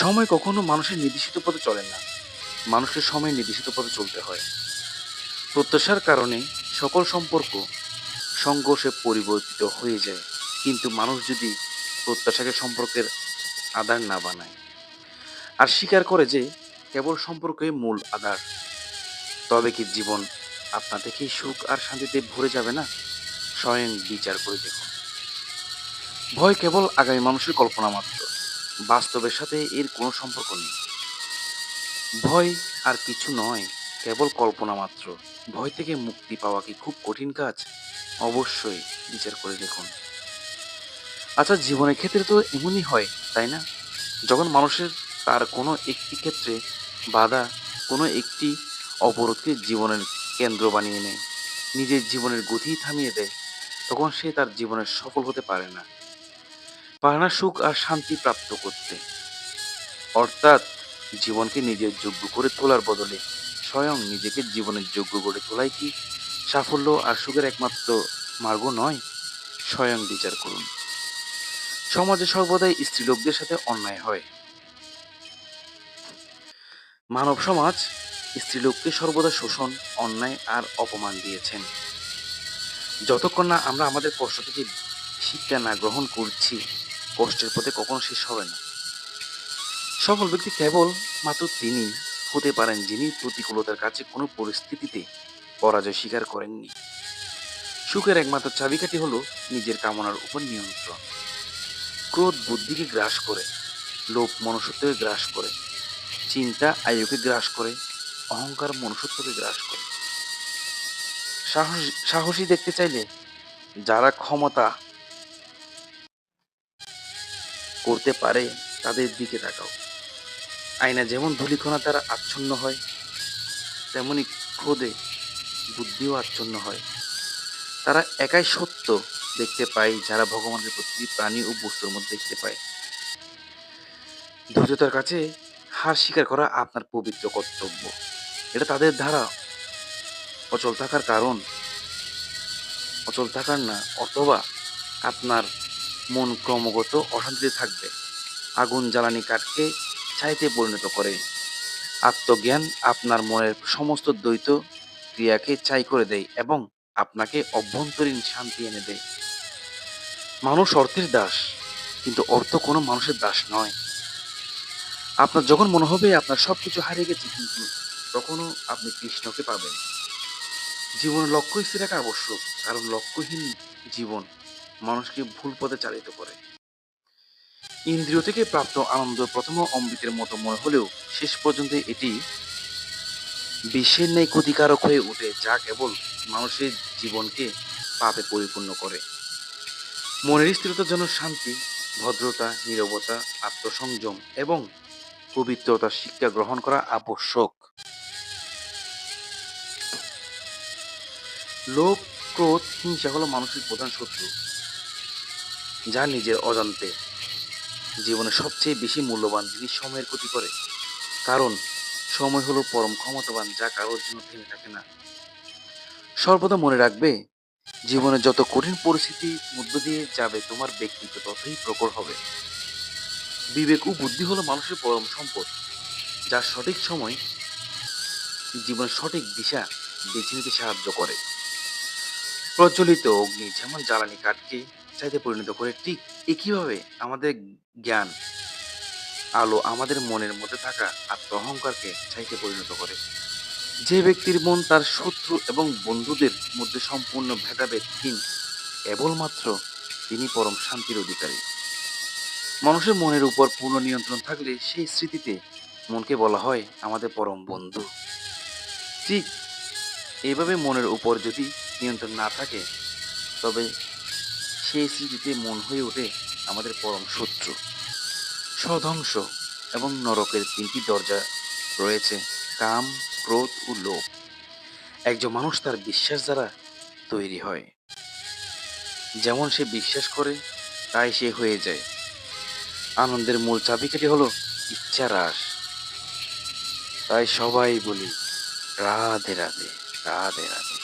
সময় কখনো মানুষের নির্দেশিত পথে চলে না। মানুষের সময় নির্দেশিত পথে চলতে হয়। প্রত্যাশার কারণে সকল সম্পর্ক সংঘর্ষে পরিবর্তিত হয়ে যায়। কিন্তু মানুষ যদি প্রত্যাশাকে সম্পর্কের আধার না বানায় আর স্বীকার করে যে কেবল সম্পর্কই মূল আধার, তবে কি জীবন আপনা থেকেই সুখ আর শান্তিতে ভরে যাবে না? স্বয়ং বিচার করে দেখুন। ভয় কেবল আগামী মানুষের কল্পনা মাত্র। বাস্তবের সাথে এর কোনো সম্পর্ক নেই। ভয় আর কিছু নয়, কেবল কল্পনা মাত্র। ভয় থেকে মুক্তি পাওয়া কি খুব কঠিন কাজ? অবশ্যই বিচার করে দেখুন। আচ্ছা জীবনের ক্ষেত্রে তো এমনই হয়, তাই না? যখন মানুষের তার কোনো একটি ক্ষেত্রে বাধা, কোনো একটি অবরোধকে জীবনের কেন্দ্র বানিয়ে নেয়, নিজের জীবনের গতি থামিয়ে দেয়, তখন সে তার জীবনে সফল হতে পারে না। পারে না সুখ আর শান্তি প্রাপ্ত করতে। অর্থাৎ জীবনকে নিজের যোগ্য করে তোলার বদলে স্বয়ং নিজেকে জীবনের যোগ্য করে তোলাই কি সাফল্য আর সুখের একমাত্র মার্গ নয়? স্বয়ং বিচার করুন। সমাজে সর্বদাই স্ত্রীলোকদের সাথে অন্যায় হয়। মানব সমাজ স্ত্রীলোককে সর্বদা শোষণ, অন্যায় আর অপমান দিয়েছেন। যতক্ষণ না আমরা আমাদের কষ্ট থেকে শিক্ষা না গ্রহণ করছি কষ্টের পথে কখনো শেষ হবে না। সফল ব্যক্তি কেবল মাত্র তিনি হতে পারেন যিনি প্রতিকূলতার কাছে কোনো পরিস্থিতিতে পরাজয় স্বীকার করেননি। সুখের একমাত্র চাবিকাঠি হলো নিজের কামনার উপর নিয়ন্ত্রণ। ক্রোধ বুদ্ধিকে গ্রাস করে, লোভ মনুষ্যত্বকে গ্রাস করে, চিন্তা আয়ুকে গ্রাস করে, অহংকার মনুষ্যত্বকে গ্রাস করে। সাহস সাহসী দেখতে চাইলে যারা ক্ষমতা করতে পারে, তাদের দিকে তাকাও। আয়না যেমন ধূলিকণা তারা আচ্ছন্ন হয়, তেমনি ক্রোধে বুদ্ধিও আচ্ছন্ন হয়। তারা একাই সত্য দেখতে পায়, যারা ভগবানের প্রতি প্রাণী ও বস্তুর মধ্যে দেখতে পায়। ধৈর্যতার কাছে হার স্বীকার করা আপনার পবিত্র কর্তব্য। এটা তাদের দ্বারা অচল থাকার কারণ, অচল থাকার না, অথবা আপনার মন ক্রমাগত অশান্তিতে থাকবে। আগুন জ্বালানি কাঠকে ছাইতে পরিণত করে। আত্মজ্ঞান আপনার মনের সমস্ত দ্বৈত ক্রিয়াকে ছাই করে দেয় এবং আপনাকে অভ্যন্তরীণ শান্তি এনে দেয়। মানুষ অর্থের দাস, কিন্তু অর্থ কোনো মানুষের দাস নয়। আপনার যখন মনে হবে আপনার সব কিছু হারিয়ে গেছে, কিন্তু তখনও আপনি কৃষ্ণকে পাবেন। জীবনের লক্ষ্য স্থির রাখা আবশ্যক, কারণ লক্ষ্যহীন জীবন মানুষকে ভুল পথে চালিত করে। ইন্দ্রিয় থেকে প্রাপ্ত আনন্দ প্রথম অমৃতের মতো মনে হলেও শেষ পর্যন্ত এটি বিশ্বের ন্যায় ক্ষতিকারক হয়ে ওঠে, যা কেবল মানুষের জীবনকে পাপে পরিপূর্ণ করে। মনের স্থিরতার জন্য শান্তি, ভদ্রতা, নীরবতা, আত্মসংযম এবং পবিত্রতার শিক্ষা গ্রহণ করা আবশ্যক। লোভ, ক্রোধ, হিংসা হলো মানুষের প্রধান শত্রু। যা নিজের অজান্তে জীবনে সবচেয়ে বেশি মূল্যবান জিনিস সময়ের ক্ষতি করে। কারণ সময় হলো পরম ক্ষমতাবান, যা কারোর জন্য থেমে থাকে না। সর্বদা মনে রাখবে জীবনে যত কঠিন পরিস্থিতির মধ্য দিয়ে যাবে, তোমার ব্যক্তিত্ব ততই প্রকর হবে। বিবেক ও বুদ্ধি হলো মানুষের পরম সম্পদ, যা সঠিক সময়, জীবনের সঠিক দিশা বেছে নিতে সাহায্য করে। প্রজ্বলিত অগ্নি যেমন জ্বালানি কাঠকে চাইতে পরিণত করে ঠিক একইভাবে আমাদের জ্ঞান, আলো আমাদের মনের মধ্যে থাকা আত্ম অহংকারকে চাইতে পরিণত করে। যে ব্যক্তির মন তার শত্রু এবং বন্ধুদের মধ্যে সম্পূর্ণ ভেদাভেদহীন, কেবলমাত্র তিনি পরম শান্তির অধিকারী। মানুষের মনের উপর পূর্ণ নিয়ন্ত্রণ থাকলে সেই স্মৃতিতে মনকে বলা হয় আমাদের পরম বন্ধু। ঠিক এইভাবে মনের উপর যদি নিয়ন্ত্রণ না থাকে, তবে সেই স্মৃতিতে মন হয়ে ওঠে আমাদের পরম শত্রু। সধ্বংস এবং নরকের তিনটি দরজা রয়েছে কাম, ক্রোধ ও লোভ। একজন মানুষ তার বিশ্বাস দ্বারা তৈরি হয়। যেমন সে বিশ্বাস করে, তাই সে হয়ে যায়। আনন্দের মূল চাবিকাঠি হলো ইচ্ছা হ্রাস তাই সবাই বলি, রাধে রাধে রাধে রাধে।